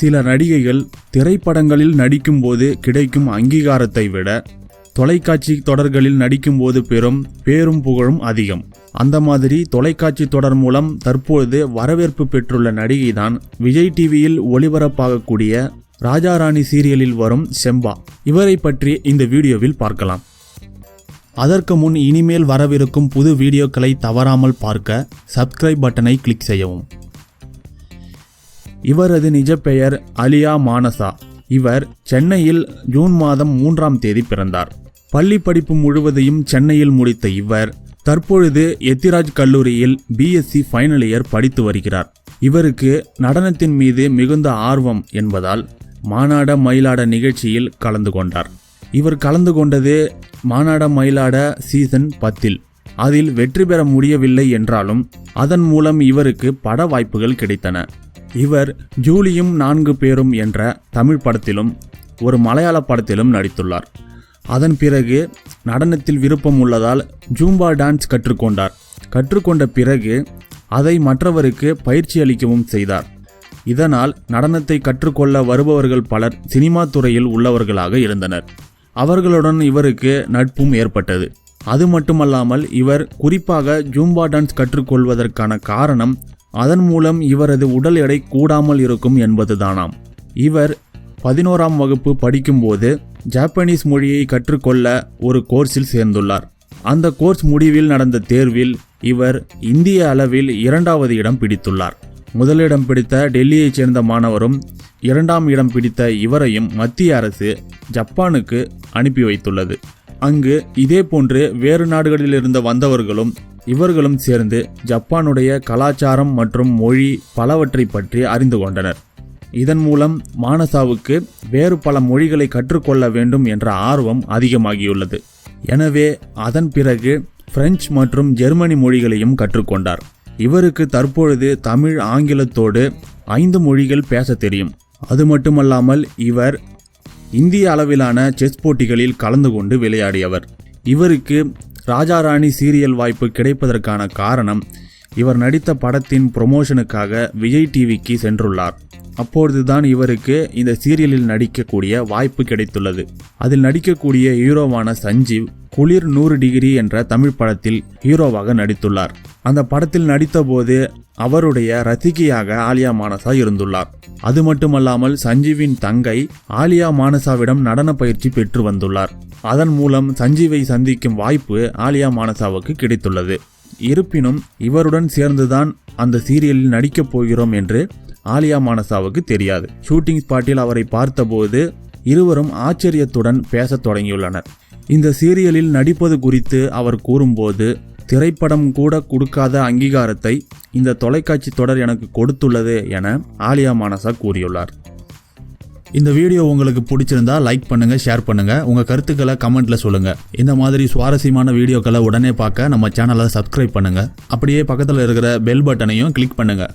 சில நடிகைகள் திரைப்படங்களில் நடிக்கும்போது கிடைக்கும் அங்கீகாரத்தை விட தொலைக்காட்சி தொடர்களில் நடிக்கும்போது பெறும் பேரும் புகழும் அதிகம். அந்த மாதிரி தொலைக்காட்சி தொடர் மூலம் தற்பொழுது வரவேற்பு பெற்றுள்ள நடிகை தான் விஜய் டிவியில் ஒளிபரப்பாகக்கூடிய ராஜாராணி சீரியலில் வரும் செம்பா. இவரை பற்றி இந்த வீடியோவில் பார்க்கலாம். அதற்கு முன் இனிமேல் வரவிருக்கும் புது வீடியோக்களை தவறாமல் பார்க்க சப்ஸ்கிரைப் பட்டனை கிளிக் செய்யவும். இவரது நிஜ பெயர் அலியா மானசா. இவர் சென்னையில் ஜூன் மாதம் மூன்றாம் தேதி பிறந்தார். பள்ளி படிப்பு முழுவதையும் சென்னையில் முடித்த இவர் தற்பொழுது எத்திராஜ் கல்லூரியில் பிஎஸ்சி ஃபைனல் இயர் படித்து வருகிறார். இவருக்கு நடனத்தின் மீது மிகுந்த ஆர்வம் என்பதால் மானாட மயிலாட நிகழ்ச்சியில் கலந்து கொண்டார். இவர் கலந்து கொண்டது மானாட மயிலாட சீசன் பத்தில். அதில் வெற்றி பெற முடியவில்லை என்றாலும் அதன் மூலம் இவருக்கு பட வாய்ப்புகள் கிடைத்தன. இவர் ஜூலியும் நான்கு பேரும் என்ற தமிழ் படத்திலும் ஒரு மலையாள படத்திலும் நடித்துள்ளார். அதன் பிறகு நடனத்தில் விருப்பம் உள்ளதால் ஜூம்பா டான்ஸ் கற்றுக்கொண்டார். கற்றுக்கொண்ட பிறகு அதை மற்றவருக்கு பயிற்சி அளிக்கவும் செய்தார். இதனால் நடனத்தை கற்றுக்கொள்ள வருபவர்கள் பலர் சினிமா துறையில் உள்ளவர்களாக இருந்தனர். அவர்களுடன் இவருக்கு நட்பும் ஏற்பட்டது. அது மட்டுமல்லாமல் இவர் குறிப்பாக ஜூம்பா டான்ஸ் கற்றுக்கொள்வதற்கான காரணம் அதன் மூலம் இவரது உடல் எடை கூடாமல் இருக்கும் என்பதுதானாம். இவர் பதினோராம் வகுப்பு படிக்கும்போது ஜாப்பனீஸ் மொழியை கற்றுக்கொள்ள ஒரு கோர்ஸில் சேர்ந்துள்ளார். அந்த கோர்ஸ் முடிவில் நடந்த தேர்வில் இவர் இந்திய அளவில் இரண்டாவது இடம் பிடித்துள்ளார். முதலிடம் பிடித்த டெல்லியைச் சேர்ந்த மாணவரும் இரண்டாம் இடம் பிடித்த இவரையும் மத்திய அரசு ஜப்பானுக்கு அனுப்பி வைத்துள்ளது. அங்கு இதே போன்று வேறு நாடுகளிலிருந்து வந்தவர்களும் இவர்களும் சேர்ந்து ஜப்பானுடைய கலாச்சாரம் மற்றும் மொழி பலவற்றை பற்றி அறிந்து கொண்டனர். இதன் மூலம் மானசாவுக்கு வேறு பல மொழிகளை கற்றுக்கொள்ள வேண்டும் என்ற ஆர்வம் அதிகமாகியுள்ளது. எனவே அதன் பிறகு பிரெஞ்சு மற்றும் ஜெர்மனி மொழிகளையும் கற்றுக்கொண்டார். இவருக்கு தற்பொழுது தமிழ் ஆங்கிலத்தோடு ஐந்து மொழிகள் பேச தெரியும். அது மட்டுமல்லாமல் இவர் இந்திய அளவிலான செஸ் போட்டிகளில் கலந்து கொண்டு விளையாடியவர். இவருக்கு ராஜாராணி சீரியல் வாய்ப்பு கிடைப்பதற்கான காரணம் இவர் நடித்த படத்தின் ப்ரொமோஷனுக்காக விஜய் டிவிக்கு சென்றுள்ளார். அப்பொழுதுதான் இவருக்கு இந்த சீரியலில் நடிக்கக்கூடிய வாய்ப்பு கிடைத்துள்ளது. அதில் நடிக்கக்கூடிய ஹீரோவான சஞ்சீவ் குளிர் நூறு டிகிரி என்ற தமிழ் படத்தில் ஹீரோவாக நடித்துள்ளார். அந்த படத்தில் நடித்தபோது அவருடைய ரசிகையாக ஆலியா மானசா இருந்துள்ளார். அது மட்டுமல்லாமல் சஞ்சீவின் தங்கை ஆலியா மானசாவிடம் நடன பயிற்சி பெற்று வந்துள்ளார். அதன் மூலம் சஞ்சீவை சந்திக்கும் வாய்ப்பு ஆலியா மானசாவுக்கு கிடைத்துள்ளது. இருப்பினும் இவருடன் சேர்ந்துதான் அந்த சீரியலில் நடிக்கப் போகிறோம் என்று ஆலியா மானசாவுக்கு தெரியாது. ஷூட்டிங் ஸ்பாட்டில் அவரை பார்த்தபோது இருவரும் ஆச்சரியத்துடன் பேசத் தொடங்கியுள்ளனர். இந்த சீரியலில் நடிப்பது குறித்து அவர் கூறும்போது திரைப்படம் கூட கொடுக்காத அங்கீகாரத்தை இந்த தொலைக்காட்சி தொடர் எனக்கு கொடுத்துள்ளது என ஆலியா மானசா கூறியுள்ளார். இந்த வீடியோ உங்களுக்கு பிடிச்சிருந்தா லைக் பண்ணுங்க ஷேர் பண்ணுங்க. உங்க கருத்துக்களை கமெண்ட்ல சொல்லுங்க. இந்த மாதிரி சுவாரஸ்யமான வீடியோக்களை உடனே பார்க்க நம்ம சேனலை சப்ஸ்கிரைப் பண்ணுங்க. அப்படியே பக்கத்தில் இருக்கிற பெல் பட்டனையும் கிளிக் பண்ணுங்க.